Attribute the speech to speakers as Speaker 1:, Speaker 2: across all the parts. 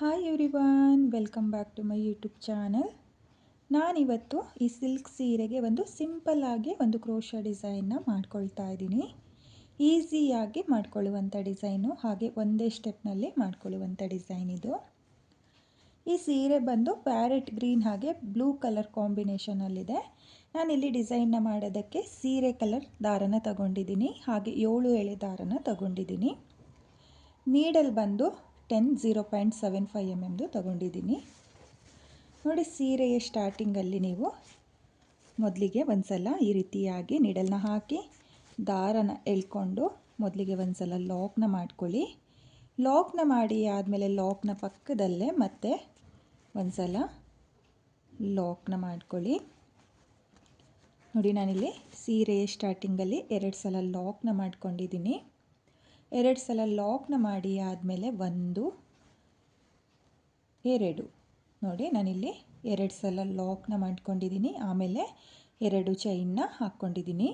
Speaker 1: Hi everyone welcome back to my YouTube channel ನಾನಿವತ್ತು ಈ silk ಸೀರೆಗೆ ಒಂದು ಸಿಂಪಲ್ ಆಗಿ ಒಂದು ಕ್ರೋಶ ಡಿಸೈನ್ನ ಮಾಡ್ಕೊಳ್ತಾ ಇದ್ದೀನಿ. ಈಸಿಯಾಗಿ ಮಾಡ್ಕೊಳ್ಳುವಂಥ ಡಿಸೈನು ಹಾಗೆ ಒಂದೇ ಸ್ಟೆಪ್ನಲ್ಲಿ ಮಾಡ್ಕೊಳ್ಳುವಂಥ ಡಿಸೈನ್ ಇದು. ಈ ಸೀರೆ ಬಂದು ಪ್ಯಾರೆಟ್ ಗ್ರೀನ್ ಹಾಗೆ ಬ್ಲೂ ಕಲರ್ ಕಾಂಬಿನೇಷನಲ್ಲಿದೆ ನಾನಿಲ್ಲಿ ಡಿಸೈನ್ನ ಮಾಡೋದಕ್ಕೆ ಸೀರೆ ಕಲರ್ ದಾರನ ತಗೊಂಡಿದ್ದೀನಿ, ಹಾಗೆ ಏಳು ಎಳೆ ದಾರನ ತಗೊಂಡಿದ್ದೀನಿ. ನೀಡಲ್ ಬಂದು ten zero point seven five M ಎಮ್ದು ತೊಗೊಂಡಿದ್ದೀನಿ. ನೋಡಿ ಸೀರೆಯ ಸ್ಟಾರ್ಟಿಂಗಲ್ಲಿ ನೀವು ಮೊದಲಿಗೆ ಒಂದು ಸಲ ಈ ರೀತಿಯಾಗಿ ನಿಡಲ್ನ ಹಾಕಿ ದಾರನ ಎಳ್ಕೊಂಡು ಮೊದಲಿಗೆ ಒಂದು ಸಲ ಲಾಕ್ನ ಮಾಡ್ಕೊಳ್ಳಿ. ಲಾಕ್ನ ಮಾಡಿ ಆದಮೇಲೆ ಲಾಕ್ನ ಪಕ್ಕದಲ್ಲೇ ಮತ್ತೆ ಒಂದು ಸಲ ಲಾಕ್ನ ಮಾಡ್ಕೊಳ್ಳಿ. ನೋಡಿ ನಾನಿಲ್ಲಿ ಸೀರೆಯ ಸ್ಟಾರ್ಟಿಂಗಲ್ಲಿ ಎರಡು ಸಲ ಲಾಕ್ನ ಮಾಡ್ಕೊಂಡಿದ್ದೀನಿ. ಎರಡು ಸಲ ಲಾಕ್ನ ಮಾಡಿ ಆದಮೇಲೆ ಒಂದು, ಎರಡು. ನೋಡಿ, ನಾನಿಲ್ಲಿ ಎರಡು ಸಲ ಲಾಕ್ನ ಮಾಡ್ಕೊಂಡಿದ್ದೀನಿ. ಆಮೇಲೆ ಎರಡು ಚೈನ್ನ ಹಾಕ್ಕೊಂಡಿದ್ದೀನಿ.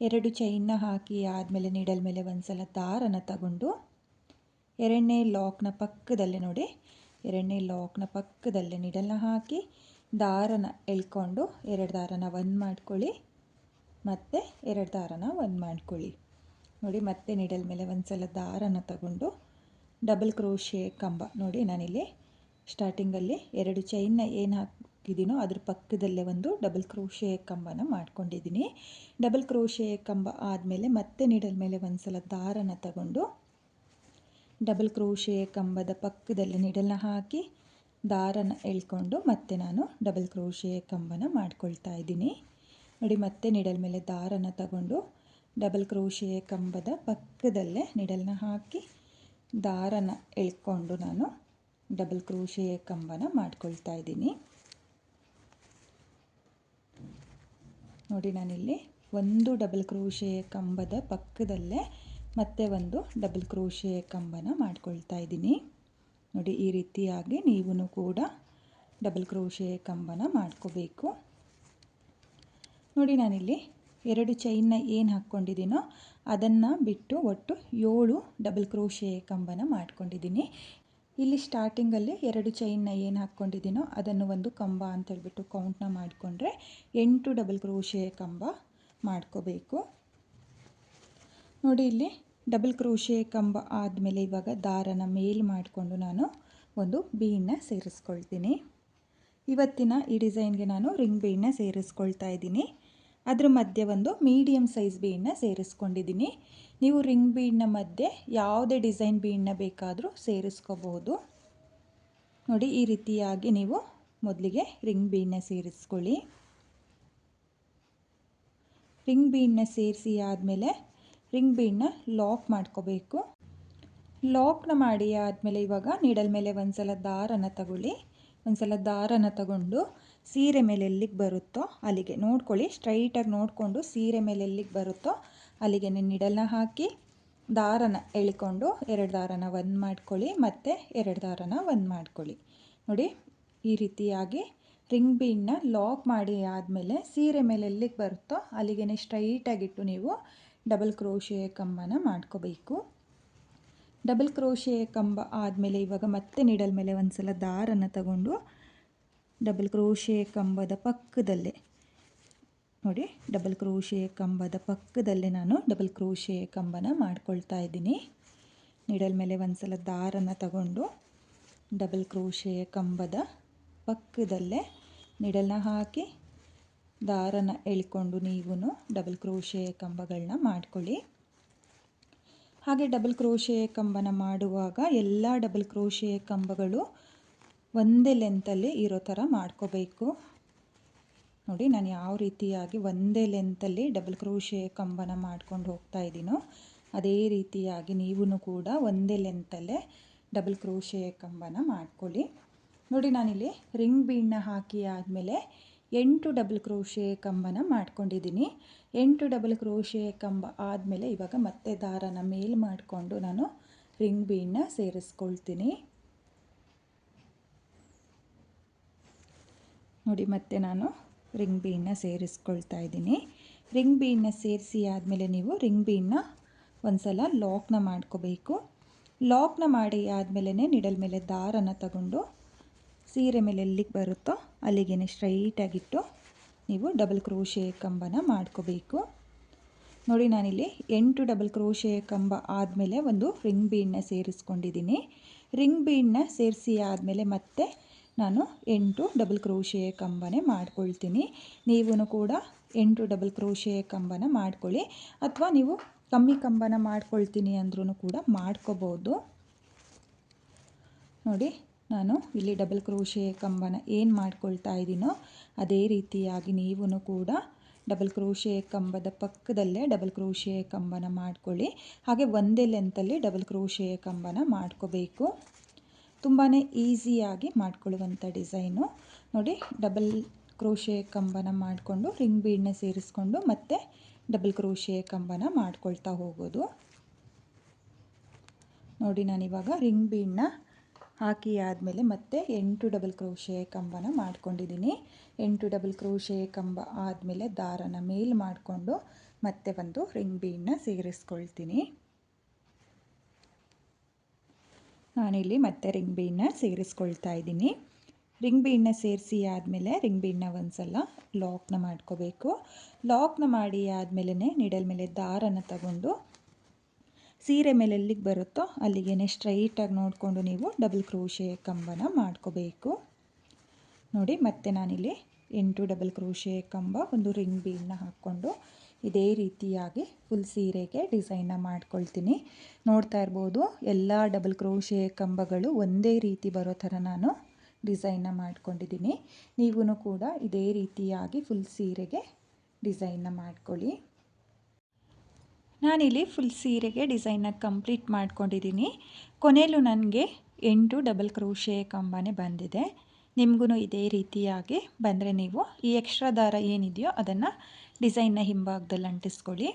Speaker 1: ಎರಡು ಚೈನ್ನ ಹಾಕಿ ಆದಮೇಲೆ ನೀಡಲ್ ಮೇಲೆ ಒಂದು ಸಲ ದಾರನ ತಗೊಂಡು, ಎರಡನೇ ಲಾಕ್ನ ಪಕ್ಕದಲ್ಲೇ ನೋಡಿ, ಎರಡನೇ ಲಾಕ್ನ ಪಕ್ಕದಲ್ಲೇ ನೀಡಲ್ನ ಹಾಕಿ ದಾರನ ಎಳ್ಕೊಂಡು ಎರಡು ದಾರನ ಒಂದು ಮಾಡ್ಕೊಳ್ಳಿ. ಮತ್ತು ಎರಡು ದಾರನ ಒಂದು ಮಾಡ್ಕೊಳ್ಳಿ. ನೋಡಿ, ಮತ್ತೆ ನೀಡಲ್ ಮೇಲೆ ಒಂದು ಸಲ ದಾರನ ತಗೊಂಡು ಡಬಲ್ ಕ್ರೋಶೆ ಕಂಬ ನೋಡಿ, ನಾನಿಲ್ಲಿ ಸ್ಟಾರ್ಟಿಂಗಲ್ಲಿ ಎರಡು ಚೈನ್ನ ಏನು ಹಾಕಿದ್ದೀನೋ ಅದ್ರ ಪಕ್ಕದಲ್ಲೇ ಒಂದು ಡಬಲ್ ಕ್ರೋಶೆ ಕಂಬನ ಮಾಡ್ಕೊಂಡಿದ್ದೀನಿ. ಡಬಲ್ ಕ್ರೋಶೆ ಕಂಬ ಆದಮೇಲೆ ಮತ್ತೆ ನೀಡಲ್ ಮೇಲೆ ಒಂದು ಸಲ ದಾರನ ತಗೊಂಡು ಡಬಲ್ ಕ್ರೋಶೆ ಕಂಬದ ಪಕ್ಕದಲ್ಲಿ ನೀಡಲ್ನ ಹಾಕಿ ದಾರನ ಎಳ್ಕೊಂಡು ಮತ್ತೆ ನಾನು ಡಬಲ್ ಕ್ರೋಶೆ ಕಂಬನ ಮಾಡ್ಕೊಳ್ತಾ ಇದ್ದೀನಿ. ನೋಡಿ, ಮತ್ತೆ ನೀಡಲ್ ಮೇಲೆ ದಾರನ ತಗೊಂಡು ಡಬಲ್ ಕ್ರೋಶೆ ಕಂಬದ ಪಕ್ಕದಲ್ಲೇ ನಿಡಲ್ನ ಹಾಕಿ ದಾರನ ಎಳ್ಕೊಂಡು ನಾನು ಡಬಲ್ ಕ್ರೋಶೆ ಕಂಬನ ಮಾಡ್ಕೊಳ್ತಾ ಇದ್ದೀನಿ. ನೋಡಿ, ನಾನಿಲ್ಲಿ ಒಂದು ಡಬಲ್ ಕ್ರೋಶೆ ಕಂಬದ ಪಕ್ಕದಲ್ಲೇ ಮತ್ತೆ ಒಂದು ಡಬಲ್ ಕ್ರೋಶೆ ಕಂಬನ ಮಾಡ್ಕೊಳ್ತಾ ಇದ್ದೀನಿ. ನೋಡಿ, ಈ ರೀತಿಯಾಗಿ ನೀವು ಕೂಡ ಡಬಲ್ ಕ್ರೋಶೆ ಕಂಬನ ಮಾಡ್ಕೋಬೇಕು. ನೋಡಿ, ನಾನಿಲ್ಲಿ ಎರಡು ಚೈನ್ನ ಏನು ಹಾಕ್ಕೊಂಡಿದ್ದೀನೋ ಅದನ್ನು ಬಿಟ್ಟು ಒಟ್ಟು ಏಳು ಡಬಲ್ ಕ್ರೋಶೆ ಕಂಬನ ಮಾಡ್ಕೊಂಡಿದ್ದೀನಿ. ಇಲ್ಲಿ ಸ್ಟಾರ್ಟಿಂಗಲ್ಲಿ ಎರಡು ಚೈನ್ನ ಏನು ಹಾಕ್ಕೊಂಡಿದ್ದೀನೋ ಅದನ್ನು ಒಂದು ಕಂಬ ಅಂತ ಅಂತೇಳ್ಬಿಟ್ಟು ಕೌಂಟ್ನ ಮಾಡಿಕೊಂಡ್ರೆ ಎಂಟು ಡಬಲ್ ಕ್ರೋಶೆ ಕಂಬ ಮಾಡ್ಕೋಬೇಕು. ನೋಡಿ ಇಲ್ಲಿ ಡಬಲ್ ಕ್ರೋಶೆ ಕಂಬ ಆದಮೇಲೆ ಇವಾಗ ದಾರನ ಮೇಲ್ ಮಾಡಿಕೊಂಡು ನಾನು ಒಂದು ಬೀಡನ್ನ ಸೇರಿಸ್ಕೊಳ್ತೀನಿ. ಇವತ್ತಿನ ಈ ಡಿಸೈನ್ಗೆ ನಾನು ರಿಂಗ್ ಬೀಡನ್ನ ಸೇರಿಸ್ಕೊಳ್ತಾ ಇದ್ದೀನಿ. ಅದ್ರ ಮಧ್ಯೆ ಒಂದು ಮೀಡಿಯಮ್ ಸೈಜ್ ಬೀಡನ್ನ ಸೇರಿಸ್ಕೊಂಡಿದ್ದೀನಿ. ನೀವು ರಿಂಗ್ ಬೀಡನ್ನ ಮಧ್ಯೆ ಯಾವುದೇ ಡಿಸೈನ್ ಬೀಡನ್ನ ಬೇಕಾದರೂ ಸೇರಿಸ್ಕೋಬಹುದು. ನೋಡಿ, ಈ ರೀತಿಯಾಗಿ ನೀವು ಮೊದಲಿಗೆ ರಿಂಗ್ ಬೀಡನ್ನ ಸೇರಿಸ್ಕೊಳ್ಳಿ. ರಿಂಗ್ ಬೀಡನ್ನ ಸೇರಿಸಿ ಆದಮೇಲೆ ರಿಂಗ್ ಬೀಡನ್ನ ಲಾಕ್ ಮಾಡ್ಕೋಬೇಕು. ಲಾಕ್ನ ಮಾಡಿ ಆದಮೇಲೆ ಇವಾಗ ನೀಡಲ್ ಮೇಲೆ ಒಂದು ಸಲ ದಾರನ ತಗೊಳ್ಳಿ. ಒಂದು ಸಲ ದಾರನ ತಗೊಂಡು ಸೀರೆ ಮೇಲೆ ಎಲ್ಲಿಗೆ ಬರುತ್ತೋ ಅಲ್ಲಿಗೆ. ನೋಡ್ಕೊಳ್ಳಿ ಸ್ಟ್ರೈಟಾಗಿ ನೋಡಿಕೊಂಡು ಸೀರೆ ಮೇಲೆ ಎಲ್ಲಿಗೆ ಬರುತ್ತೋ ಅಲ್ಲಿಗೆ ನಿಡಲ್ನ ಹಾಕಿ, ದಾರನ ಎಳ್ಕೊಂಡು ಎರಡು ದಾರನ ಒಂದು ಮಾಡ್ಕೊಳ್ಳಿ ಮತ್ತು ಎರಡು ದಾರನ ಒಂದು ಮಾಡ್ಕೊಳ್ಳಿ. ನೋಡಿ, ಈ ರೀತಿಯಾಗಿ ರಿಂಗ್ ಬೀನ್ನ ಲಾಕ್ ಮಾಡಿ ಆದಮೇಲೆ ಸೀರೆ ಮೇಲೆ ಎಲ್ಲಿಗೆ ಬರುತ್ತೋ ಅಲ್ಲಿಗೆ ಸ್ಟ್ರೈಟಾಗಿಟ್ಟು ನೀವು ಡಬಲ್ ಕ್ರೋಶಿಯ ಕಂಬನ ಮಾಡ್ಕೋಬೇಕು. ಡಬಲ್ ಕ್ರೋಶಿಯ ಕಂಬ ಆದಮೇಲೆ ಇವಾಗ ಮತ್ತೆ ನಿಡಲ್ ಮೇಲೆ ಒಂದು ಸಲ ದಾರನ ತಗೊಂಡು ಡಬಲ್ ಕ್ರೋಶೆ ಕಂಬದ ಪಕ್ಕದಲ್ಲೇ. ನೋಡಿ, ಡಬಲ್ ಕ್ರೋಶೆ ಕಂಬದ ಪಕ್ಕದಲ್ಲೇ ನಾನು ಡಬಲ್ ಕ್ರೋಶೆ ಕಂಬನ ಮಾಡ್ಕೊಳ್ತಾ ಇದ್ದೀನಿ. ನಿಡಲ್ ಮೇಲೆ ಒಂದು ಸಲ ದಾರನ ತಗೊಂಡು ಡಬಲ್ ಕ್ರೋಶೆ ಕಂಬದ ಪಕ್ಕದಲ್ಲೇ ನಿಡಲ್ನ ಹಾಕಿ ದಾರನ ಎಳ್ಕೊಂಡು ನೀವು ಡಬಲ್ ಕ್ರೋಶೆ ಕಂಬಗಳನ್ನ ಮಾಡ್ಕೊಳ್ಳಿ. ಹಾಗೆ ಡಬಲ್ ಕ್ರೋಶೆ ಕಂಬನ ಮಾಡುವಾಗ ಎಲ್ಲ ಡಬಲ್ ಕ್ರೋಶೆ ಕಂಬಗಳು ಒಂದೇ ಲೆಂತಲ್ಲಿ ಇರೋ ಥರ ಮಾಡ್ಕೋಬೇಕು. ನೋಡಿ, ನಾನು ಯಾವ ರೀತಿಯಾಗಿ ಒಂದೇ ಲೆಂತಲ್ಲಿ ಡಬಲ್ ಕ್ರೋಶೆ ಕಂಬನ ಮಾಡ್ಕೊಂಡು ಹೋಗ್ತಾ ಇದ್ದೀನೋ ಅದೇ ರೀತಿಯಾಗಿ ನೀವು ಕೂಡ ಒಂದೇ ಲೆಂತಲ್ಲೇ ಡಬಲ್ ಕ್ರೋಶೆ ಕಂಬನ ಮಾಡ್ಕೊಳ್ಳಿ. ನೋಡಿ, ನಾನಿಲ್ಲಿ ರಿಂಗ್ ಬೀಡನ್ನ ಹಾಕಿ ಆದಮೇಲೆ ಎಂಟು ಡಬಲ್ ಕ್ರೋಶೆ ಕಂಬನ ಮಾಡ್ಕೊಂಡಿದ್ದೀನಿ. ಎಂಟು ಡಬಲ್ ಕ್ರೋಶೆ ಕಂಬ ಆದಮೇಲೆ ಇವಾಗ ಮತ್ತೆ ದಾರನ ಮೇಲ್ ಮಾಡಿಕೊಂಡು ನಾನು ರಿಂಗ್ ಬೀಡನ್ನ ಸೇರಿಸ್ಕೊಳ್ತೀನಿ. ನೋಡಿ, ಮತ್ತೆ ನಾನು ರಿಂಗ್ ಬೀನ್ನ ಸೇರಿಸ್ಕೊಳ್ತಾ ಇದ್ದೀನಿ. ರಿಂಗ್ ಬೀನ್ನ ಸೇರಿಸಿ ಆದಮೇಲೆ ನೀವು ರಿಂಗ್ ಬೀನ್ನ ಒಂದು ಸಲ ಲಾಕ್ನ ಮಾಡ್ಕೋಬೇಕು. ಲಾಕ್ನ ಮಾಡಿ ಆದಮೇಲೆ ನಿಡಲ್ ಮೇಲೆ ದಾರನ ತಗೊಂಡು ಸೀರೆ ಮೇಲೆ ಎಲ್ಲಿಗೆ ಬರುತ್ತೋ ಅಲ್ಲಿಗೆ ಸ್ಟ್ರೈಟಾಗಿಟ್ಟು ನೀವು ಡಬಲ್ ಕ್ರೋಶೆ ಕಂಬನ ಮಾಡ್ಕೋಬೇಕು. ನೋಡಿ, ನಾನಿಲ್ಲಿ ಎಂಟು ಡಬಲ್ ಕ್ರೋಶೆ ಕಂಬ ಆದಮೇಲೆ ಒಂದು ರಿಂಗ್ ಬೀಡನ್ನ ಸೇರಿಸ್ಕೊಂಡಿದ್ದೀನಿ. ರಿಂಗ್ ಬೀಡನ್ನ ಸೇರಿಸಿ ಆದಮೇಲೆ ಮತ್ತೆ ನಾನು ಎಂಟು ಡಬಲ್ ಕ್ರೋಶೆ ಕಂಬನೆ ಮಾಡ್ಕೊಳ್ತೀನಿ. ನೀವು ಕೂಡ ಎಂಟು ಡಬಲ್ ಕ್ರೋಶೆ ಕಂಬನ ಮಾಡ್ಕೊಳ್ಳಿ. ಅಥವಾ ನೀವು ಕಮ್ಮಿ ಕಂಬನ ಮಾಡ್ಕೊಳ್ತೀನಿ ಅಂದ್ರೂ ಕೂಡ ಮಾಡ್ಕೋಬೋದು. ನೋಡಿ, ನಾನು ಇಲ್ಲಿ ಡಬಲ್ ಕ್ರೋಶೆ ಕಂಬನ ಏನು ಮಾಡ್ಕೊಳ್ತಾ ಇದ್ದೀನೋ ಅದೇ ರೀತಿಯಾಗಿ ನೀವು ಕೂಡ ಡಬಲ್ ಕ್ರೋಶೆ ಕಂಬದ ಪಕ್ಕದಲ್ಲೇ ಡಬಲ್ ಕ್ರೋಶೆ ಕಂಬನ ಮಾಡ್ಕೊಳ್ಳಿ. ಹಾಗೆ ಒಂದೇ ಲೆಂತಲ್ಲಿ ಡಬಲ್ ಕ್ರೋಶೆ ಕಂಬನ ಮಾಡ್ಕೋಬೇಕು. ತುಂಬಾ ಈಸಿಯಾಗಿ ಮಾಡ್ಕೊಳ್ಳುವಂಥ ಡಿಸೈನು. ನೋಡಿ, ಡಬಲ್ ಕ್ರೋಶೆ ಕಂಬನ ಮಾಡಿಕೊಂಡು, ರಿಂಗ್ ಬೀಡನ್ನ ಸೇರಿಸ್ಕೊಂಡು ಮತ್ತೆ ಡಬಲ್ ಕ್ರೋಶೆ ಕಂಬನ ಮಾಡ್ಕೊಳ್ತಾ ಹೋಗೋದು. ನೋಡಿ, ನಾನಿವಾಗ ರಿಂಗ್ ಬೀಡನ್ನ ಹಾಕಿ ಆದಮೇಲೆ ಮತ್ತೆ ಎಂಟು ಡಬಲ್ ಕ್ರೋಶೆ ಕಂಬನ ಮಾಡ್ಕೊಂಡಿದ್ದೀನಿ. ಎಂಟು ಡಬಲ್ ಕ್ರೋಶೆ ಕಂಬ ಆದಮೇಲೆ ದಾರನ ಮೇಲ್ ಮಾಡಿಕೊಂಡು ಮತ್ತೆ ಒಂದು ರಿಂಗ್ ಬೀಡನ್ನ ಸೇರಿಸ್ಕೊಳ್ತೀನಿ. ನಾನಿಲ್ಲಿ ಮತ್ತೆ ರಿಂಗ್ ಬೀಡನ್ನ ಸೇರಿಸ್ಕೊಳ್ತಾ ಇದ್ದೀನಿ. ರಿಂಗ್ ಬೀಡನ್ನ ಸೇರಿಸಿ ಆದಮೇಲೆ ರಿಂಗ್ ಬೀಡನ್ನ ಒಂದು ಸಲ ಲಾಕ್ನ ಮಾಡ್ಕೋಬೇಕು. ಲಾಕ್ನ ಮಾಡಿ ಆದಮೇಲೆ ನಿಡಲ್ ಮೇಲೆ ದಾರನ ತಗೊಂಡು ಸೀರೆ ಮೇಲೆ ಎಲ್ಲಿಗೆ ಬರುತ್ತೋ ಅಲ್ಲಿಗೆ ಸ್ಟ್ರೈಟಾಗಿ ನೋಡಿಕೊಂಡು ನೀವು ಡಬಲ್ ಕ್ರೋಶೆ ಕಂಬನ ಮಾಡ್ಕೋಬೇಕು. ನೋಡಿ ಮತ್ತೆ ನಾನಿಲ್ಲಿ ಎಂಟು ಡಬಲ್ ಕ್ರೋಶೆ ಕಂಬ ಒಂದು ರಿಂಗ್ ಬೀಡನ್ನ ಹಾಕ್ಕೊಂಡು ಇದೇ ರೀತಿಯಾಗಿ ಫುಲ್ ಸೀರೆಗೆ ಡಿಸೈನ್ನ ಮಾಡ್ಕೊಳ್ತೀನಿ. ನೋಡ್ತಾ ಇರ್ಬೋದು, ಎಲ್ಲ ಡಬಲ್ ಕ್ರೋಶೆ ಕಂಬಗಳು ಒಂದೇ ರೀತಿ ಬರೋ ಥರ ನಾನು ಡಿಸೈನ್ನ ಮಾಡ್ಕೊಂಡಿದ್ದೀನಿ. ನೀವೂ ಕೂಡ ಇದೇ ರೀತಿಯಾಗಿ ಫುಲ್ ಸೀರೆಗೆ ಡಿಸೈನ್ನ ಮಾಡ್ಕೊಳ್ಳಿ. ನಾನಿಲ್ಲಿ ಫುಲ್ ಸೀರೆಗೆ ಡಿಸೈನ್ನ ಕಂಪ್ಲೀಟ್ ಮಾಡ್ಕೊಂಡಿದ್ದೀನಿ. ಕೊನೆಯಲ್ಲೂ ನನಗೆ ಎಂಟು ಡಬಲ್ ಕ್ರೋಶೆ ಕಂಬನೇ ಬಂದಿದೆ. ನಿಮಗೂ ಇದೇ ರೀತಿಯಾಗಿ ಬಂದರೆ ನೀವು ಈ ಎಕ್ಸ್ಟ್ರಾ ದಾರ ಏನಿದೆಯೋ ಅದನ್ನು ಡಿಸೈನ್ನ ಹಿಂಭಾಗದಲ್ಲಿ ಅಂಟಿಸ್ಕೊಳ್ಳಿ.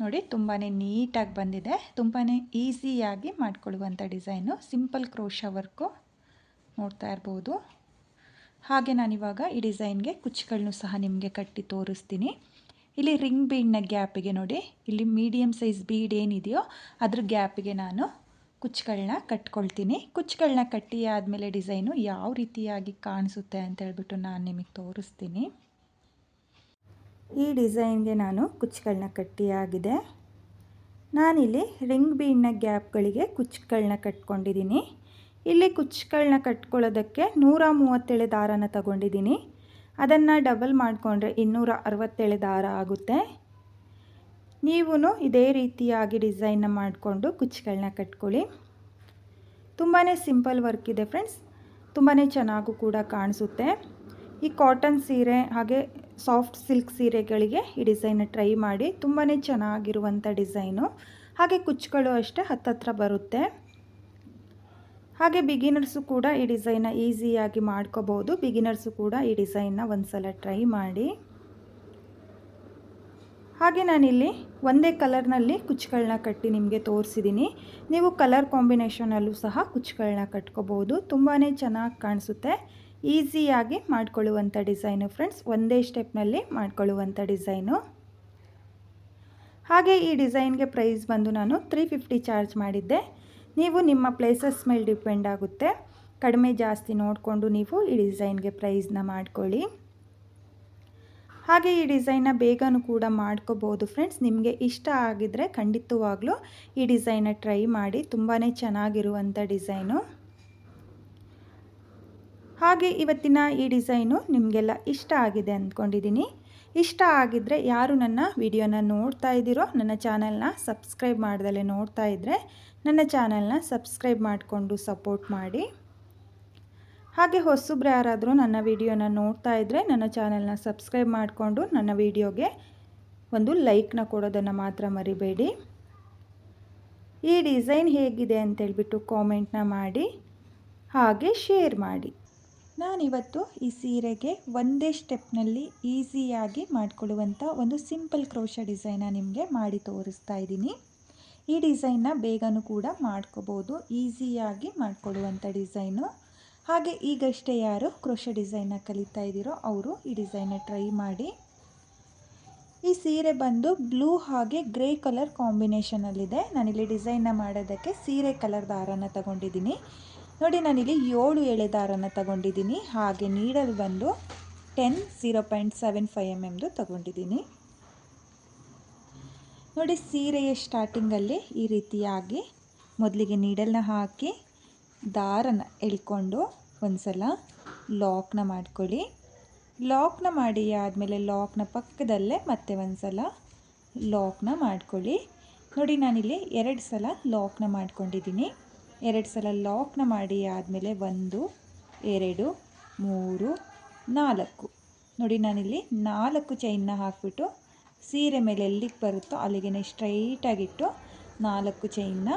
Speaker 1: ನೋಡಿ ತುಂಬಾ ನೀಟಾಗಿ ಬಂದಿದೆ. ತುಂಬಾ ಈಸಿಯಾಗಿ ಮಾಡಿಕೊಳ್ಳುವಂಥ ಡಿಸೈನು ಸಿಂಪಲ್ ಕ್ರೋಶ ವರ್ಕು ನೋಡ್ತಾ ಇರ್ಬೋದು. ಹಾಗೆ ನಾನಿವಾಗ ಈ ಡಿಸೈನ್ಗೆ ಕುಚ್ಚುಗಳನ್ನೂ ಸಹ ನಿಮಗೆ ಕಟ್ಟಿ ತೋರಿಸ್ತೀನಿ. ಇಲ್ಲಿ ರಿಂಗ್ ಬೀಡ್ನ ಗ್ಯಾಪಿಗೆ ನೋಡಿ. ಇಲ್ಲಿ ಮೀಡಿಯಮ್ ಸೈಜ್ ಬೀಡ್ ಏನಿದೆಯೋ ಅದ್ರ ಗ್ಯಾಪಿಗೆ ನಾನು ಕುಚ್ಚುಗಳನ್ನ ಕಟ್ಕೊಳ್ತೀನಿ. ಕುಚ್ಚುಗಳನ್ನ ಕಟ್ಟಿ ಆದಮೇಲೆ ಡಿಸೈನು ಯಾವ ರೀತಿಯಾಗಿ ಕಾಣಿಸುತ್ತೆ ಅಂತ ಹೇಳ್ಬಿಟ್ಟು ನಾನು ನಿಮಗೆ ತೋರಿಸ್ತೀನಿ. ಈ ಡಿಸೈನ್ಗೆ ನಾನು ಕುಚ್ಚುಗಳನ್ನ ಕಟ್ಟಿಯಾಗಿದೆ ನಾನಿಲ್ಲಿ ರಿಂಗ್ ಬೀಡ್ನ ಗ್ಯಾಪ್ಗಳಿಗೆ ಕುಚ್ಚುಗಳನ್ನ ಕಟ್ಕೊಂಡಿದ್ದೀನಿ. ಇಲ್ಲಿ ಕುಚ್ಚುಗಳನ್ನ ಕಟ್ಕೊಳ್ಳೋದಕ್ಕೆ ನೂರ ಮೂವತ್ತೇಳು ದಾರನ ತಗೊಂಡಿದ್ದೀನಿ. ಅದನ್ನು ಡಬಲ್ ಮಾಡಿಕೊಂಡ್ರೆ ಇನ್ನೂರ ಅರವತ್ತೇಳು ದಾರ ಆಗುತ್ತೆ. ನೀವು ಇದೇ ರೀತಿಯಾಗಿ ಡಿಸೈನ್ನ ಮಾಡಿಕೊಂಡು ಕುಚ್ಚುಗಳನ್ನ ಕಟ್ಕೊಳ್ಳಿ. ತುಂಬಾ ಸಿಂಪಲ್ ವರ್ಕ್ ಇದೆ ಫ್ರೆಂಡ್ಸ್. ತುಂಬಾ ಚೆನ್ನಾಗೂ ಕೂಡ ಕಾಣಿಸುತ್ತೆ. ಈ ಕಾಟನ್ ಸೀರೆ ಹಾಗೆ ಸಾಫ್ಟ್ ಸಿಲ್ಕ್ ಸೀರೆಗಳಿಗೆ ಈ ಡಿಸೈನ್ ಟ್ರೈ ಮಾಡಿ ತುಂಬಾ ಚೆನ್ನಾಗಿರುವಂಥ ಡಿಸೈನು. ಹಾಗೆ ಕುಚ್ಚುಗಳು ಅಷ್ಟೇ ಹತ್ತತ್ರ ಬರುತ್ತೆ. ಹಾಗೆ ಬಿಗಿನರ್ಸು ಕೂಡ ಈ ಡಿಸೈನ್ನ ಈಸಿಯಾಗಿ ಮಾಡ್ಕೋಬೋದು. ಬಿಗಿನರ್ಸು ಕೂಡ ಈ ಡಿಸೈನ್ನ ಒಂದು ಸಲ ಟ್ರೈ ಮಾಡಿ. ಹಾಗೆ ನಾನಿಲ್ಲಿ ಒಂದೇ ಕಲರ್ನಲ್ಲಿ ಕುಚ್ಚುಗಳನ್ನ ಕಟ್ಟಿ ನಿಮಗೆ ತೋರಿಸಿದ್ದೀನಿ ನೀವು ಕಲರ್ ಕಾಂಬಿನೇಷನಲ್ಲೂ ಸಹ ಕುಚ್ಚುಗಳನ್ನ ಕಟ್ಕೋಬೋದು. ತುಂಬಾ ಚೆನ್ನಾಗಿ ಕಾಣಿಸುತ್ತೆ. ಈಸಿಯಾಗಿ ಮಾಡ್ಕೊಳ್ಳುವಂಥ ಡಿಸೈನು ಫ್ರೆಂಡ್ಸ್. ಒಂದೇ ಸ್ಟೆಪ್ನಲ್ಲಿ ಮಾಡ್ಕೊಳ್ಳುವಂಥ ಡಿಸೈನು. ಹಾಗೆ ಈ ಡಿಸೈನ್ಗೆ ಪ್ರೈಸ್ ಬಂದು ನಾನು ತ್ರೀ ಫಿಫ್ಟಿ ಚಾರ್ಜ್ ಮಾಡಿದ್ದೆ. ನೀವು ನಿಮ್ಮ ಪ್ಲೇಸಸ್ ಮೇಲೆ ಡಿಪೆಂಡ್ ಆಗುತ್ತೆ. ಕಡಿಮೆ ಜಾಸ್ತಿ ನೋಡಿಕೊಂಡು ನೀವು ಈ ಡಿಸೈನ್ಗೆ ಪ್ರೈಸ್ನ ಮಾಡ್ಕೊಳ್ಳಿ. ಹಾಗೆ ಈ ಡಿಸೈನ್ನ ಬೇಗನೂ ಕೂಡ ಮಾಡ್ಕೋಬೋದು ಫ್ರೆಂಡ್ಸ್. ನಿಮಗೆ ಇಷ್ಟ ಆಗಿದರೆ ಖಂಡಿತವಾಗ್ಲೂ ಈ ಡಿಸೈನ ಟ್ರೈ ಮಾಡಿ. ತುಂಬಾ ಚೆನ್ನಾಗಿರುವಂಥ ಡಿಸೈನು. ಹಾಗೆ ಇವತ್ತಿನ ಈ ಡಿಸೈನು ನಿಮಗೆಲ್ಲ ಇಷ್ಟ ಆಗಿದೆ ಅಂದ್ಕೊಂಡಿದ್ದೀನಿ. ಇಷ್ಟ ಆಗಿದ್ದರೆ ಯಾರು ನನ್ನ ವಿಡಿಯೋನ ನೋಡ್ತಾ ಇದ್ದೀರೋ, ನನ್ನ ಚಾನಲ್ನ ಸಬ್ಸ್ಕ್ರೈಬ್ ಮಾಡ್ದಲೇ ನೋಡ್ತಾ ಇದ್ದರೆ ನನ್ನ ಚಾನಲ್ನ ಸಬ್ಸ್ಕ್ರೈಬ್ ಮಾಡಿಕೊಂಡು ಸಪೋರ್ಟ್ ಮಾಡಿ. ಹಾಗೆ ಹೊಸಬ್ರು ಯಾರಾದರೂ ನನ್ನ ವಿಡಿಯೋನ ನೋಡ್ತಾ ಇದ್ದರೆ ನನ್ನ ಚಾನೆಲ್ನ ಸಬ್ಸ್ಕ್ರೈಬ್ ಮಾಡಿಕೊಂಡು ನನ್ನ ವಿಡಿಯೋಗೆ ಒಂದು ಲೈಕ್ನ ಕೊಡೋದನ್ನು ಮಾತ್ರ ಮರಿಬೇಡಿ. ಈ ಡಿಸೈನ್ ಹೇಗಿದೆ ಅಂತೇಳ್ಬಿಟ್ಟು ಕಾಮೆಂಟ್ನ ಮಾಡಿ, ಹಾಗೆ ಶೇರ್ ಮಾಡಿ. ನಾನಿವತ್ತು ಈ ಸೀರೆಗೆ ಒಂದೇ ಸ್ಟೆಪ್ನಲ್ಲಿ ಈಸಿಯಾಗಿ ಮಾಡಿಕೊಳ್ಳುವಂಥ ಒಂದು ಸಿಂಪಲ್ ಕ್ರೋಶ ಡಿಸೈನ ನಿಮಗೆ ಮಾಡಿ ತೋರಿಸ್ತಾ ಇದ್ದೀನಿ. ಈ ಡಿಸೈನ್ನ ಬೇಗನೂ ಕೂಡ ಮಾಡ್ಕೋಬೋದು, ಈಸಿಯಾಗಿ ಮಾಡಿಕೊಳ್ಳುವಂಥ ಡಿಸೈನು. ಹಾಗೆ ಈಗಷ್ಟೇ ಯಾರು ಕ್ರೋಶ ಡಿಸೈನ್ನ ಕಲಿತಾ ಇದ್ದೀರೋ ಅವರು ಈ ಡಿಸೈನ್ನ ಟ್ರೈ ಮಾಡಿ. ಈ ಸೀರೆ ಬಂದು ಬ್ಲೂ ಹಾಗೆ ಗ್ರೇ ಕಲರ್ ಕಾಂಬಿನೇಷನಲ್ಲಿದೆ. ನಾನಿಲ್ಲಿ ಡಿಸೈನ್ನ ಮಾಡೋದಕ್ಕೆ ಸೀರೆ ಕಲರ್ ದಾರನ ತಗೊಂಡಿದ್ದೀನಿ. ನೋಡಿ, ನಾನಿಲ್ಲಿ ಏಳು ಎಳೆ ದಾರನ ತಗೊಂಡಿದ್ದೀನಿ. ಹಾಗೆ ನೀಡಲ್ ಬಂದು ten zero point seven five M ಎಮ್ದು ತಗೊಂಡಿದ್ದೀನಿ. ನೋಡಿ, ಸೀರೆಯ ಸ್ಟಾರ್ಟಿಂಗಲ್ಲಿ ಈ ರೀತಿಯಾಗಿ ಮೊದಲಿಗೆ ನೀಡಲ್ನ ಹಾಕಿ ದಾರನ ಎಳ್ಕೊಂಡು ಒಂದು ಸಲ ಲಾಕ್ನ ಮಾಡ್ಕೊಳ್ಳಿ. ಲಾಕ್ನ ಮಾಡಿ ಆದಮೇಲೆ ಲಾಕ್ನ ಪಕ್ಕದಲ್ಲೇ ಮತ್ತೆ ಒಂದು ಸಲ ಲಾಕ್ನ ಮಾಡ್ಕೊಳ್ಳಿ. ನೋಡಿ ನಾನಿಲ್ಲಿ ಎರಡು ಸಲ ಲಾಕ್ನ ಮಾಡ್ಕೊಂಡಿದ್ದೀನಿ. ಎರಡು ಸಲ ಲಾಕ್ನ ಮಾಡಿ ಆದಮೇಲೆ ಒಂದು, ಎರಡು, ಮೂರು, ನಾಲ್ಕು. ನೋಡಿ ನಾನಿಲ್ಲಿ ನಾಲ್ಕು ಚೈನ್ನ ಹಾಕಿಬಿಟ್ಟು ಸೀರೆ ಮೇಲೆ ಎಲ್ಲಿಗೆ ಬರುತ್ತೋ ಅಲ್ಲಿಗೆ ಸ್ಟ್ರೈಟಾಗಿಟ್ಟು ನಾಲ್ಕು ಚೈನ್ನ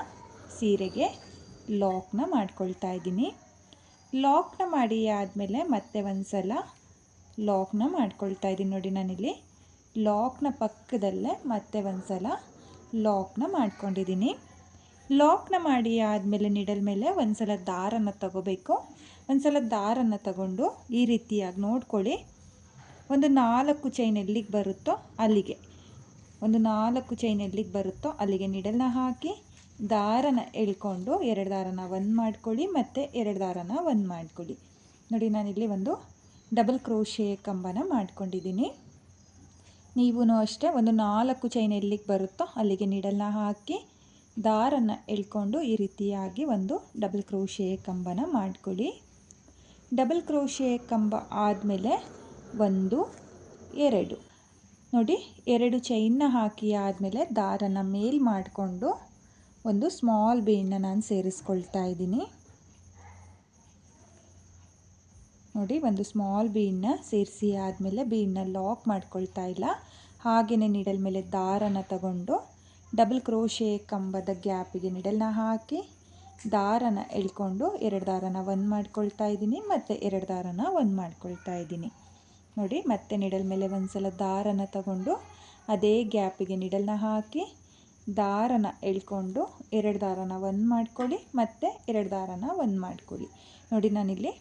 Speaker 1: ಸೀರೆಗೆ ಲಾಕ್ನ ಮಾಡ್ಕೊಳ್ತಾ ಇದ್ದೀನಿ. ಲಾಕ್ನ ಮಾಡಿ ಆದಮೇಲೆ ಮತ್ತೆ ಒಂದು ಸಲ ಲಾಕ್ನ ಮಾಡ್ಕೊಳ್ತಾ ಇದ್ದೀನಿ ನೋಡಿ ನಾನಿಲ್ಲಿ. ಲಾಕ್ನ ಪಕ್ಕದಲ್ಲೇ ಮತ್ತೆ ಒಂದು ಸಲ ಲಾಕ್ನ ಮಾಡ್ಕೊಂಡಿದ್ದೀನಿ. ಲಾಕ್ನ ಮಾಡಿ ಆದಮೇಲೆ ನಿಡಲ್ ಮೇಲೆ ಒಂದು ಸಲ ದಾರನ ತಗೋಬೇಕು. ಒಂದು ಸಲ ದಾರನ ತಗೊಂಡು ಈ ರೀತಿಯಾಗಿ ನೋಡ್ಕೊಳ್ಳಿ. ಒಂದು ನಾಲ್ಕು ಚೈನ್ ಎಲ್ಲಿಗೆ ಬರುತ್ತೋ ಅಲ್ಲಿಗೆ. ಒಂದು ನಾಲ್ಕು ಚೈನ್ ಎಲ್ಲಿಗೆ ಬರುತ್ತೋ ಅಲ್ಲಿಗೆ ನಿಡಲ್ನ ಹಾಕಿ ದಾರನ ಎಳ್ಕೊಂಡು ಎರಡು ದಾರನ ಒಂದು ಮಾಡ್ಕೊಳ್ಳಿ ಮತ್ತು ಎರಡು ದಾರನ ಒಂದು ಮಾಡ್ಕೊಳ್ಳಿ. ನೋಡಿ ನಾನಿಲ್ಲಿ ಒಂದು ಡಬಲ್ ಕ್ರೋಶೆ ಕಂಬನ ಮಾಡ್ಕೊಂಡಿದ್ದೀನಿ. ನೀವು ಅಷ್ಟೇ ಒಂದು ನಾಲ್ಕು ಚೈನ್ ಎಲ್ಲಿಗೆ ಬರುತ್ತೋ ಅಲ್ಲಿಗೆ ನೀಡಲ್ನ ಹಾಕಿ ದಾರನ ಎಳ್ಕೊಂಡು ಈ ರೀತಿಯಾಗಿ ಒಂದು ಡಬಲ್ ಕ್ರೋಶೆ ಕಂಬನ ಮಾಡ್ಕೊಳ್ಳಿ. ಡಬಲ್ ಕ್ರೋಶೆ ಕಂಬ ಆದಮೇಲೆ ಒಂದು, ಎರಡು. ನೋಡಿ ಎರಡು ಚೈನ್ನ ಹಾಕಿ ಆದಮೇಲೆ ದಾರನ ಮೇಲ್ ಮಾಡಿಕೊಂಡು ಒಂದು ಸ್ಮಾಲ್ ಬೀಡನ್ನ ನಾನು ಸೇರಿಸ್ಕೊಳ್ತಾ ಇದ್ದೀನಿ. ನೋಡಿ, ಒಂದು ಸ್ಮಾಲ್ ಬೀನ್ನ ಸೇರಿಸಿ ಆದಮೇಲೆ ಬೀನ್ನ ಲಾಕ್ ಮಾಡ್ಕೊಳ್ತಾ ಇಲ್ಲ. ಹಾಗೆಯೇ ನಿಡಲ್ ಮೇಲೆ ದಾರನ ತಗೊಂಡು ಡಬಲ್ ಕ್ರೋಶೆ ಕಂಬದ ಗ್ಯಾಪಿಗೆ ನಿಡಲ್ನ ಹಾಕಿ ದಾರನ ಎಳ್ಕೊಂಡು ಎರಡು ದಾರನ ಒಂದು ಮಾಡ್ಕೊಳ್ತಾ ಇದ್ದೀನಿ, ಮತ್ತು ಎರಡು ದಾರನ ಒಂದು ಮಾಡ್ಕೊಳ್ತಾ ಇದ್ದೀನಿ. ನೋಡಿ, ಮತ್ತೆ ನಿಡಲ್ ಮೇಲೆ ಒಂದು ಸಲ ದಾರನ ತಗೊಂಡು ಅದೇ ಗ್ಯಾಪಿಗೆ ನಿಡಲ್ನ ಹಾಕಿ ದಾರನ ಎಳ್ಕೊಂಡು ಎರಡು ದಾರನ ಒಂದು ಮಾಡ್ಕೊಳ್ಳಿ ಮತ್ತು ಎರಡು ದಾರನ ಒಂದು ಮಾಡ್ಕೊಳ್ಳಿ. ನೋಡಿ ನಾನಿಲ್ಲಿ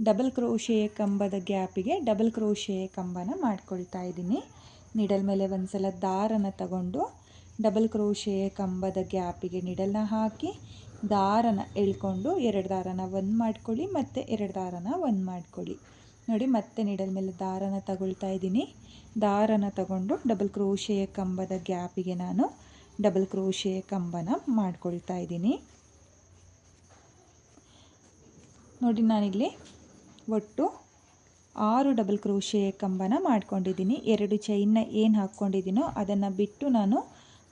Speaker 1: ಡಬಲ್ ಕ್ರೋಶೆಯ ಕಂಬದ ಗ್ಯಾಪಿಗೆ ಡಬಲ್ ಕ್ರೋಶೆಯ ಕಂಬನ ಮಾಡ್ಕೊಳ್ತಾ ಇದ್ದೀನಿ. ನಿಡಲ್ ಮೇಲೆ ಒಂದು ಸಲ ದಾರನ ತಗೊಂಡು ಡಬಲ್ ಕ್ರೋಶೆಯ ಕಂಬದ ಗ್ಯಾಪಿಗೆ ನಿಡಲ್ನ ಹಾಕಿ ದಾರನ ಎಳ್ಕೊಂಡು ಎರಡು ದಾರನ ಒಂದು ಮಾಡ್ಕೊಳ್ಳಿ ಮತ್ತು ಎರಡು ದಾರನ ಒಂದು ಮಾಡ್ಕೊಳ್ಳಿ. ನೋಡಿ ಮತ್ತೆ ನಿಡಲ್ ಮೇಲೆ ದಾರನ ತಗೊಳ್ತಾ ಇದ್ದೀನಿ. ದಾರನ ತಗೊಂಡು ಡಬಲ್ ಕ್ರೋಶೆಯ ಕಂಬದ ಗ್ಯಾಪಿಗೆ ನಾನು ಡಬಲ್ ಕ್ರೋಶೆ ಕಂಬನ ಮಾಡ್ಕೊಳ್ತಾ ಇದ್ದೀನಿ. ನೋಡಿ, ನಾನಿಲ್ಲಿ ಒಟ್ಟು ಆರು ಡಬಲ್ ಕ್ರೋಶೆ ಕಂಬನ ಮಾಡ್ಕೊಂಡಿದ್ದೀನಿ. ಎರಡು ಚೈನ್ನ ಏನು ಹಾಕ್ಕೊಂಡಿದ್ದೀನೋ ಅದನ್ನು ಬಿಟ್ಟು ನಾನು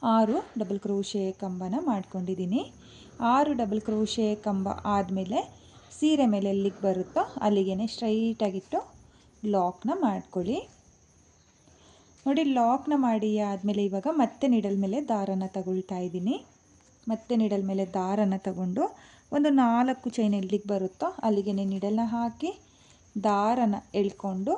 Speaker 1: ಆರು ಡಬಲ್ ಕ್ರೋಶೆ ಕಂಬನ ಮಾಡ್ಕೊಂಡಿದ್ದೀನಿ. ಆರು ಡಬಲ್ ಕ್ರೋಶೆ ಕಂಬ ಆದಮೇಲೆ ಸೀರೆ ಮೇಲೆ ಎಲ್ಲಿಗೆ ಬರುತ್ತೋ ಅಲ್ಲಿಗೆ ಸ್ಟ್ರೈಟಾಗಿಟ್ಟು ಲಾಕ್ನ ಮಾಡ್ಕೊಳ್ಳಿ. ನೋಡಿ ಲಾಕ್ನ ಮಾಡಿ ಆದಮೇಲೆ ಇವಾಗ ಮತ್ತೆ ನಿಡಲ್ ಮೇಲೆ ದಾರನ ತಗೊಳ್ತಾ ಇದ್ದೀನಿ. ಮತ್ತೆ ನಿಡಲ್ ಮೇಲೆ ದಾರನ ತಗೊಂಡು ಒಂದು ನಾಲ್ಕು ಚೈನ್ ಎಲ್ಲಿಗೆ ಬರುತ್ತೋ ಅಲ್ಲಿಗೆ ನಿಡಲ್ನ ಹಾಕಿ ದಾರನ ಎಳ್ಕೊಂಡು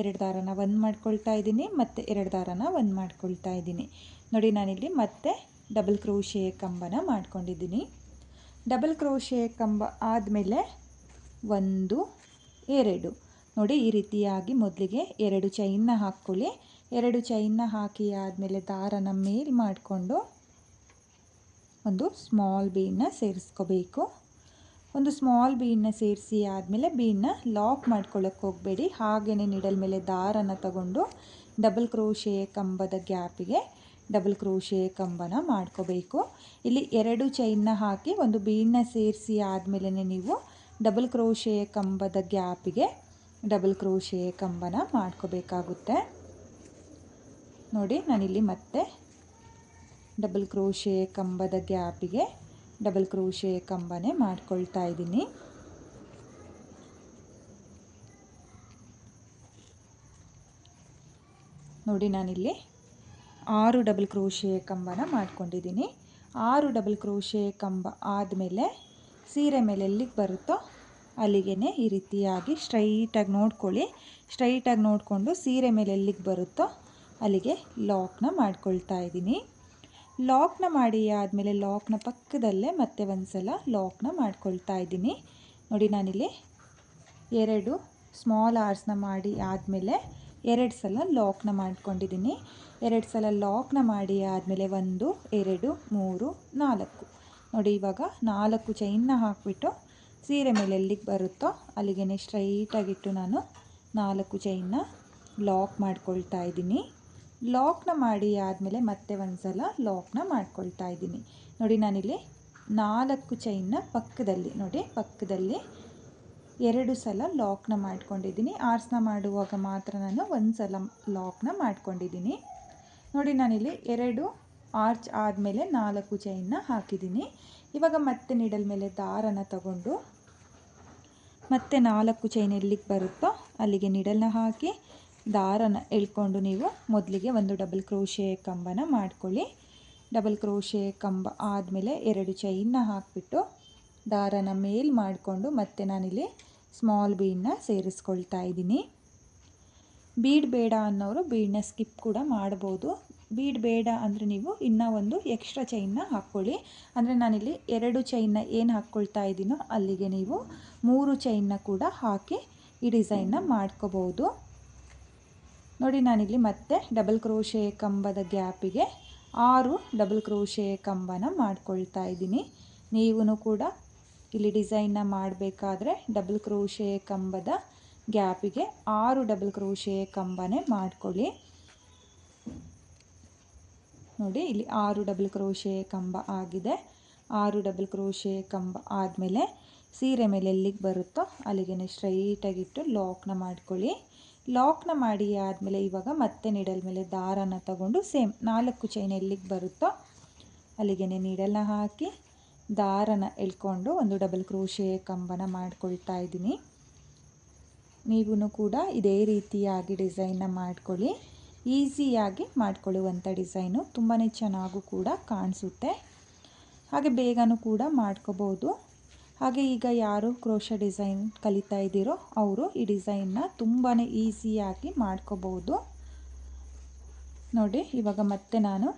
Speaker 1: ಎರಡು ದಾರನ ಒಂದು ಮಾಡ್ಕೊಳ್ತಾ ಇದ್ದೀನಿ, ಮತ್ತು ಎರಡು ದಾರನ ಒಂದು ಮಾಡ್ಕೊಳ್ತಾ ಇದ್ದೀನಿ. ನೋಡಿ, ನಾನಿಲ್ಲಿ ಮತ್ತೆ ಡಬಲ್ ಕ್ರೋಶೆ ಕಂಬನ ಮಾಡ್ಕೊಂಡಿದ್ದೀನಿ. ಡಬಲ್ ಕ್ರೋಶೆ ಕಂಬ ಆದಮೇಲೆ ಒಂದು, ಎರಡು. ನೋಡಿ, ಈ ರೀತಿಯಾಗಿ ಮೊದಲಿಗೆ ಎರಡು ಚೈನ್ನ ಹಾಕ್ಕೊಳ್ಳಿ. ಎರಡು ಚೈನ್ನ ಹಾಕಿ ಆದಮೇಲೆ ದಾರನ ಮೇಲ್ ಮಾಡಿಕೊಂಡು ಒಂದು ಸ್ಮಾಲ್ ಬೀನ್ನ ಸೇರಿಸ್ಕೋಬೇಕು. ಒಂದು ಸ್ಮಾಲ್ ಬೀನ್ನ ಸೇರಿಸಿ ಆದಮೇಲೆ ಬೀನ್ನ ಲಾಕ್ ಮಾಡ್ಕೊಳ್ಳೋಕ್ಕೆ ಹೋಗಬೇಡಿ. ಹಾಗೆಯೇ ನಿಡಲ್ ಮೇಲೆ ದಾರನ ತಗೊಂಡು ಡಬಲ್ ಕ್ರೋಶೆಯ ಕಂಬದ ಗ್ಯಾಪಿಗೆ ಡಬಲ್ ಕ್ರೋಶೆಯ ಕಂಬನ ಮಾಡ್ಕೋಬೇಕು. ಇಲ್ಲಿ ಎರಡು ಚೈನ್ನ ಹಾಕಿ ಒಂದು ಬೀನ್ನ ಸೇರಿಸಿ ಆದಮೇಲೆ ನೀವು ಡಬಲ್ ಕ್ರೋಶೆಯ ಕಂಬದ ಗ್ಯಾಪಿಗೆ ಡಬಲ್ ಕ್ರೋಶೆಯ ಕಂಬನ ಮಾಡ್ಕೋಬೇಕಾಗುತ್ತೆ. ನೋಡಿ, ನಾನಿಲ್ಲಿ ಮತ್ತೆ ಡಬಲ್ ಕ್ರೋಶೆ ಕಂಬದ ಗ್ಯಾಪಿಗೆ ಡಬಲ್ ಕ್ರೋಶೆ ಕಂಬನೇ ಮಾಡ್ಕೊಳ್ತಾ ಇದ್ದೀನಿ. ನೋಡಿ, ನಾನಿಲ್ಲಿ ಆರು ಡಬಲ್ ಕ್ರೋಶೆ ಕಂಬನ ಮಾಡ್ಕೊಂಡಿದ್ದೀನಿ. ಆರು ಡಬಲ್ ಕ್ರೋಶೆ ಕಂಬ ಆದಮೇಲೆ ಸೀರೆ ಮೇಲೆ ಎಲ್ಲಿಗೆ ಬರುತ್ತೋ ಅಲ್ಲಿಗೆ ಈ ರೀತಿಯಾಗಿ ಸ್ಟ್ರೈಟಾಗಿ ನೋಡ್ಕೊಳ್ಳಿ. ಸ್ಟ್ರೈಟಾಗಿ ನೋಡಿಕೊಂಡು ಸೀರೆ ಮೇಲೆ ಎಲ್ಲಿಗೆ ಬರುತ್ತೋ ಅಲ್ಲಿಗೆ ಲಾಕ್ನ ಮಾಡ್ಕೊಳ್ತಾ ಇದ್ದೀನಿ. ಲಾಕ್ನ ಮಾಡಿ ಆದಮೇಲೆ ಲಾಕ್ನ ಪಕ್ಕದಲ್ಲೇ ಮತ್ತೆ ಒಂದು ಸಲ ಲಾಕ್ನ ಮಾಡ್ಕೊಳ್ತಾ ಇದ್ದೀನಿ. ನೋಡಿ ನಾನಿಲ್ಲಿ ಎರಡು ಸ್ಮಾಲ್ ಆರ್ಸ್ನ ಮಾಡಿ ಆದಮೇಲೆ ಎರಡು ಸಲ ಲಾಕ್ನ ಮಾಡ್ಕೊಂಡಿದ್ದೀನಿ. ಎರಡು ಸಲ ಲಾಕ್ನ ಮಾಡಿ ಆದಮೇಲೆ ಒಂದು, ಎರಡು, ಮೂರು, ನಾಲ್ಕು. ನೋಡಿ ಇವಾಗ ನಾಲ್ಕು ಚೈನ್ನ ಹಾಕಿಬಿಟ್ಟು ಸೀರೆ ಮೇಲೆ ಎಲ್ಲಿಗೆ ಬರುತ್ತೋ ಅಲ್ಲಿಗೆ ಸ್ಟ್ರೈಟಾಗಿಟ್ಟು ನಾನು ನಾಲ್ಕು ಚೈನ್ನ ಲಾಕ್ ಮಾಡ್ಕೊಳ್ತಾ ಇದ್ದೀನಿ. ಲಾಕ್ನ ಮಾಡಿ ಆದಮೇಲೆ ಮತ್ತೆ ಒಂದು ಸಲ ಲಾಕ್ನ ಮಾಡ್ಕೊಳ್ತಾ ಇದ್ದೀನಿ. ನೋಡಿ, ನಾನಿಲ್ಲಿ ನಾಲ್ಕು ಚೈನ್ನ ಪಕ್ಕದಲ್ಲಿ, ನೋಡಿ, ಪಕ್ಕದಲ್ಲಿ ಎರಡು ಸಲ ಲಾಕ್ನ ಮಾಡ್ಕೊಂಡಿದ್ದೀನಿ. ಆರ್ಸ್ನ ಮಾಡುವಾಗ ಮಾತ್ರ ನಾನು ಒಂದು ಸಲ ಲಾಕ್ನ ಮಾಡ್ಕೊಂಡಿದ್ದೀನಿ. ನೋಡಿ, ನಾನಿಲ್ಲಿ ಎರಡು ಆರ್ಚ್ ಆದಮೇಲೆ ನಾಲ್ಕು ಚೈನ್ನ ಹಾಕಿದ್ದೀನಿ. ಇವಾಗ ಮತ್ತೆ ನಿಡಲ್ ಮೇಲೆ ದಾರನ ತಗೊಂಡು ಮತ್ತೆ ನಾಲ್ಕು ಚೈನ್ ಎಲ್ಲಿಗೆ ಬರುತ್ತೋ ಅಲ್ಲಿಗೆ ನಿಡಲ್ನ ಹಾಕಿ ದಾರನ ಎಳ್ಕೊಂಡು ನೀವು ಮೊದಲಿಗೆ ಒಂದು ಡಬಲ್ ಕ್ರೋಶೆ ಕಂಬನ ಮಾಡ್ಕೊಳ್ಳಿ. ಡಬಲ್ ಕ್ರೋಶೆ ಕಂಬ ಆದಮೇಲೆ ಎರಡು ಚೈನ್ನ ಹಾಕಿಬಿಟ್ಟು ದಾರನ ಮೇಲ್ ಮಾಡಿಕೊಂಡು ಮತ್ತೆ ನಾನಿಲ್ಲಿ ಸ್ಮಾಲ್ ಬೀಡನ್ನ ಸೇರಿಸ್ಕೊಳ್ತಾ ಇದ್ದೀನಿ. ಬೀಡ್ ಬೇಡ ಅನ್ನೋರು ಬೀಡನ್ನ ಸ್ಕಿಪ್ ಕೂಡ ಮಾಡ್ಬೋದು. ಬೀಡ್ ಬೇಡ ಅಂದರೆ ನೀವು ಇನ್ನೂ ಒಂದು ಎಕ್ಸ್ಟ್ರಾ ಚೈನ್ನ ಹಾಕ್ಕೊಳ್ಳಿ. ಅಂದರೆ ನಾನಿಲ್ಲಿ ಎರಡು ಚೈನ್ನ ಏನು ಹಾಕ್ಕೊಳ್ತಾ ಇದ್ದೀನೋ ಅಲ್ಲಿಗೆ ನೀವು ಮೂರು ಚೈನ್ನ ಕೂಡ ಹಾಕಿ ಈ ಡಿಸೈನ್ನ ಮಾಡ್ಕೋಬೋದು. ನೋಡಿ ನಾನಿಲ್ಲಿ ಮತ್ತೆ ಡಬಲ್ ಕ್ರೋಶೆ ಕಂಬದ ಗ್ಯಾಪಿಗೆ ಆರು ಡಬಲ್ ಕ್ರೋಶೆ ಕಂಬನ ಮಾಡ್ಕೊಳ್ತಾ ಇದ್ದೀನಿ. ನೀವು ಕೂಡ ಇಲ್ಲಿ ಡಿಸೈನ್ನ ಮಾಡಬೇಕಾದ್ರೆ ಡಬಲ್ ಕ್ರೋಶೆ ಕಂಬದ ಗ್ಯಾಪಿಗೆ ಆರು ಡಬಲ್ ಕ್ರೋಶೆ ಕಂಬನೇ ಮಾಡ್ಕೊಳ್ಳಿ. ನೋಡಿ ಇಲ್ಲಿ ಆರು ಡಬಲ್ ಕ್ರೋಶೆ ಕಂಬ ಆಗಿದೆ. ಆರು ಡಬಲ್ ಕ್ರೋಶೆ ಕಂಬ ಆದಮೇಲೆ ಸೀರೆ ಮೇಲೆ ಎಲ್ಲಿಗೆ ಬರುತ್ತೋ ಅಲ್ಲಿಗೆ ಸ್ಟ್ರೈಟಾಗಿಟ್ಟು ಲಾಕ್ನ ಮಾಡ್ಕೊಳ್ಳಿ. ಲಾಕ್ನ ಮಾಡಿ ಆದಮೇಲೆ ಇವಾಗ ಮತ್ತೆ ನೀಡಲ್ ಮೇಲೆ ದಾರನ ತಗೊಂಡು ಸೇಮ್ ನಾಲ್ಕು ಚೈನ್ ಎಲ್ಲಿಗೆ ಬರುತ್ತೋ ಅಲ್ಲಿಗೆ ನೀಡಲ್ನ ಹಾಕಿ ದಾರನ ಎಳ್ಕೊಂಡು ಒಂದು ಡಬಲ್ ಕ್ರೋಶೆ ಕಂಬನ ಮಾಡ್ಕೊಳ್ತಾ ಇದ್ದೀನಿ. ನೀವು ಕೂಡ ಇದೇ ರೀತಿಯಾಗಿ ಡಿಸೈನ್ನ ಮಾಡ್ಕೊಳ್ಳಿ. ಈಸಿಯಾಗಿ ಮಾಡ್ಕೊಳ್ಳುವಂಥ ಡಿಸೈನು ತುಂಬಾ ಚೆನ್ನಾಗೂ ಕೂಡ ಕಾಣಿಸುತ್ತೆ. ಹಾಗೆ ಬೇಗನೂ ಕೂಡ ಮಾಡ್ಕೋಬೋದು. ಹಾಗೆ ಈಗ ಯಾರು ಕ್ರೋಶ ಡಿಸೈನ್ ಕಲಿತಾ ಇದ್ದೀರೋ ಅವರು ಈ ಡಿಸೈನ್ನ ತುಂಬಾ ಈಸಿಯಾಗಿ ಮಾಡ್ಕೋಬೋದು ನೋಡಿ, ಇವಾಗ ಮತ್ತೆ ನಾನು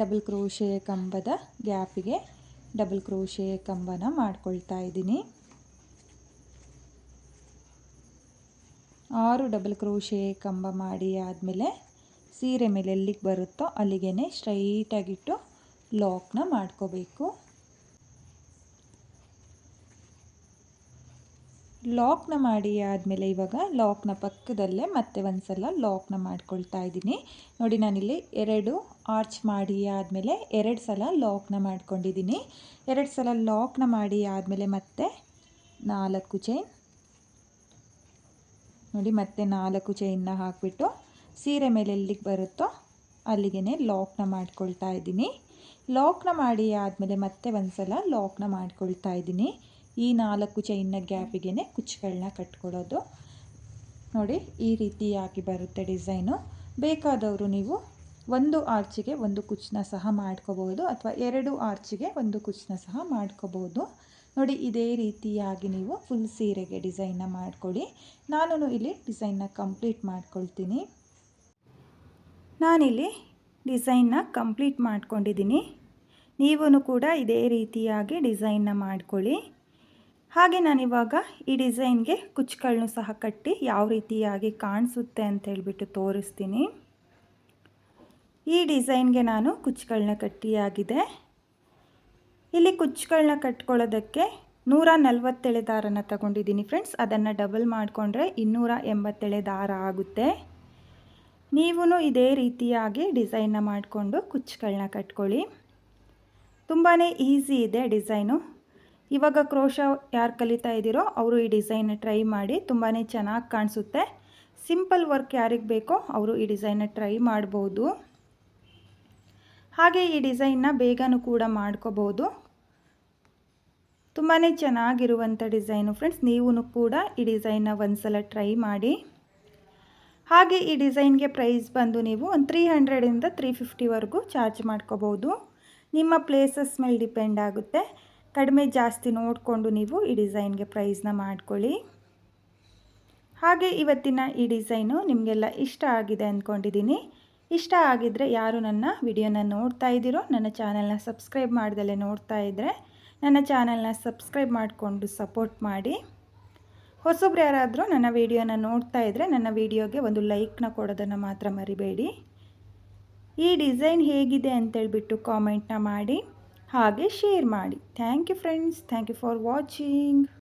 Speaker 1: ಡಬಲ್ ಕ್ರೋಶೆ ಕಂಬದ ಗ್ಯಾಪಿಗೆ ಡಬಲ್ ಕ್ರೋಶೆ ಕಂಬನ ಮಾಡ್ಕೊಳ್ತಾ ಇದ್ದೀನಿ. ಆರು ಡಬಲ್ ಕ್ರೋಶೆ ಕಂಬ ಮಾಡಿ ಆದಮೇಲೆ ಸೀರೆ ಮೇಲೆ ಎಲ್ಲಿಗೆ ಬರುತ್ತೋ ಅಲ್ಲಿಗೆ ಸ್ಟ್ರೈಟಾಗಿಟ್ಟು ಲಾಕ್ನ ಮಾಡ್ಕೋಬೇಕು. ಲಾಕ್ನ ಮಾಡಿ ಆದಮೇಲೆ ಇವಾಗ ಲಾಕ್ನ ಪಕ್ಕದಲ್ಲೇ ಮತ್ತೆ ಒಂದು ಸಲ ಲಾಕ್ನ ಮಾಡ್ಕೊಳ್ತಾ ಇದ್ದೀನಿ. ನೋಡಿ, ನಾನಿಲ್ಲಿ ಎರಡು ಆರ್ಚ್ ಮಾಡಿ ಆದಮೇಲೆ ಎರಡು ಸಲ ಲಾಕ್ನ ಮಾಡ್ಕೊಂಡಿದ್ದೀನಿ. ಎರಡು ಸಲ ಲಾಕ್ನ ಮಾಡಿ ಆದಮೇಲೆ ಮತ್ತೆ ನಾಲ್ಕು ಚೈನ್ ನೋಡಿ, ಮತ್ತೆ ನಾಲ್ಕು ಚೈನ್ನ ಹಾಕಿಬಿಟ್ಟು ಸೀರೆ ಮೇಲೆ ಎಲ್ಲಿಗೆ ಬರುತ್ತೋ ಅಲ್ಲಿಗೆ ಲಾಕ್ನ ಮಾಡ್ಕೊಳ್ತಾ ಇದ್ದೀನಿ. ಲಾಕ್ನ ಮಾಡಿ ಆದಮೇಲೆ ಮತ್ತೆ ಒಂದು ಸಲ ಲಾಕ್ನ ಮಾಡ್ಕೊಳ್ತಾ ಇದ್ದೀನಿ. ಈ ನಾಲ್ಕು ಚೈನ್ನ ಗ್ಯಾಪಿಗೆ ಕುಚ್ಚುಗಳನ್ನ ಕಟ್ಕೊಳ್ಳೋದು ನೋಡಿ, ಈ ರೀತಿಯಾಗಿ ಬರುತ್ತೆ ಡಿಸೈನು. ಬೇಕಾದವರು ನೀವು ಒಂದು ಆರ್ಚಿಗೆ ಒಂದು ಕುಚ್ಚನ್ನ ಸಹ ಮಾಡ್ಕೋಬೋದು ಅಥವಾ ಎರಡು ಆರ್ಚಿಗೆ ಒಂದು ಕುಚ್ಚನ್ನ ಸಹ ಮಾಡ್ಕೋಬೋದು. ನೋಡಿ, ಇದೇ ರೀತಿಯಾಗಿ ನೀವು ಫುಲ್ ಸೀರೆಗೆ ಡಿಸೈನ್ನ ಮಾಡ್ಕೊಳ್ಳಿ. ನಾನು ಇಲ್ಲಿ ಡಿಸೈನ್ನ ಕಂಪ್ಲೀಟ್ ಮಾಡ್ಕೊಳ್ತೀನಿ. ನಾನಿಲ್ಲಿ ಡಿಸೈನ್ನ ಕಂಪ್ಲೀಟ್ ಮಾಡ್ಕೊಂಡಿದ್ದೀನಿ. ನೀವೂ ಕೂಡ ಇದೇ ರೀತಿಯಾಗಿ ಡಿಸೈನ್ನ ಮಾಡ್ಕೊಳ್ಳಿ. ಹಾಗೆ ನಾನಿವಾಗ ಈ ಡಿಸೈನ್ಗೆ ಕುಚ್ಚುಗಳನ್ನೂ ಸಹ ಕಟ್ಟಿ ಯಾವ ರೀತಿಯಾಗಿ ಕಾಣಿಸುತ್ತೆ ಅಂತ ಹೇಳಿಬಿಟ್ಟು ತೋರಿಸ್ತೀನಿ. ಈ ಡಿಸೈನ್ಗೆ ನಾನು ಕುಚ್ಚುಗಳನ್ನ ಕಟ್ಟಿಯಾಗಿದೆ. ಇಲ್ಲಿ ಕುಚ್ಚುಗಳನ್ನ ಕಟ್ಕೊಳ್ಳೋದಕ್ಕೆ ನೂರ ನಲ್ವತ್ತೆಳೆ ದಾರನ ತಗೊಂಡಿದ್ದೀನಿ ಫ್ರೆಂಡ್ಸ್. ಅದನ್ನು ಡಬಲ್ ಮಾಡಿಕೊಂಡ್ರೆ ಇನ್ನೂರ ಎಂಬತ್ತೆಳೆ ದಾರ ಆಗುತ್ತೆ. ನೀವು ಇದೇ ರೀತಿಯಾಗಿ ಡಿಸೈನ್ನ ಮಾಡಿಕೊಂಡು ಕುಚ್ಚುಗಳನ್ನ ಕಟ್ಕೊಳ್ಳಿ. ತುಂಬಾ ಈಸಿ ಇದೆ ಡಿಸೈನು. ಇವಾಗ ಕ್ರೋಶ ಯಾರು ಕಲಿತಾ ಇದ್ದೀರೋ ಅವರು ಈ ಡಿಸೈನ್ ಟ್ರೈ ಮಾಡಿ ತುಂಬಾ ಚೆನ್ನಾಗಿ ಕಾಣಿಸುತ್ತೆ. ಸಿಂಪಲ್ ವರ್ಕ್ ಯಾರಿಗೆ ಬೇಕೋ ಅವರು ಈ ಡಿಸೈನ್ನ ಟ್ರೈ ಮಾಡ್ಬೋದು. ಹಾಗೆ ಈ ಡಿಸೈನ್ನ ಬೇಗನೂ ಕೂಡ ಮಾಡ್ಕೋಬೋದು. ತುಂಬಾ ಚೆನ್ನಾಗಿರುವಂಥ ಡಿಸೈನು ಫ್ರೆಂಡ್ಸ್ ನೀವು ಕೂಡ ಈ ಡಿಸೈನ್ನ ಒಂದು ಸಲ ಟ್ರೈ ಮಾಡಿ. ಹಾಗೆ ಈ ಡಿಸೈನ್ಗೆ ಪ್ರೈಸ್ ಬಂದು ನೀವು ಒಂದು ತ್ರೀ ಹಂಡ್ರೆಡಿಂದ ತ್ರೀ ಫಿಫ್ಟಿವರೆಗೂ ಚಾರ್ಜ್ ಮಾಡ್ಕೋಬೋದು. ನಿಮ್ಮ ಪ್ಲೇಸಸ್ ಮೇಲೆ ಡಿಪೆಂಡ್ ಆಗುತ್ತೆ. ಕಡಿಮೆ ಜಾಸ್ತಿ ನೋಡಿಕೊಂಡು ನೀವು ಈ ಡಿಸೈನ್ಗೆ ಪ್ರೈಸ್ನ ಮಾಡ್ಕೊಳ್ಳಿ. ಹಾಗೆ ಇವತ್ತಿನ ಈ ಡಿಸೈನು ನಿಮಗೆಲ್ಲ ಇಷ್ಟ ಆಗಿದೆ ಅಂದ್ಕೊಂಡಿದ್ದೀನಿ. ಇಷ್ಟ ಆಗಿದ್ದರೆ ಯಾರು ನನ್ನ ವಿಡಿಯೋನ ನೋಡ್ತಾ ಇದ್ದೀರೋ, ನನ್ನ ಚಾನಲ್ನ ಸಬ್ಸ್ಕ್ರೈಬ್ ಮಾಡ್ದಲೇ ನೋಡ್ತಾ ಇದ್ದರೆ ನನ್ನ ಚಾನಲ್ನ ಸಬ್ಸ್ಕ್ರೈಬ್ ಮಾಡಿಕೊಂಡು ಸಪೋರ್ಟ್ ಮಾಡಿ. ಹೊಸೊಬ್ರು ಯಾರಾದರೂ ನನ್ನ ವಿಡಿಯೋನ ನೋಡ್ತಾ ಇದ್ದರೆ ನನ್ನ ವಿಡಿಯೋಗೆ ಒಂದು ಲೈಕ್ನ ಕೊಡೋದನ್ನು ಮಾತ್ರ ಮರಿಬೇಡಿ. ಈ ಡಿಸೈನ್ ಹೇಗಿದೆ ಅಂತೇಳ್ಬಿಟ್ಟು ಕಾಮೆಂಟ್ನ ಮಾಡಿ. ಹಾಗೆ ಶೇರ್ ಮಾಡಿ. Thank you friends thank you for watching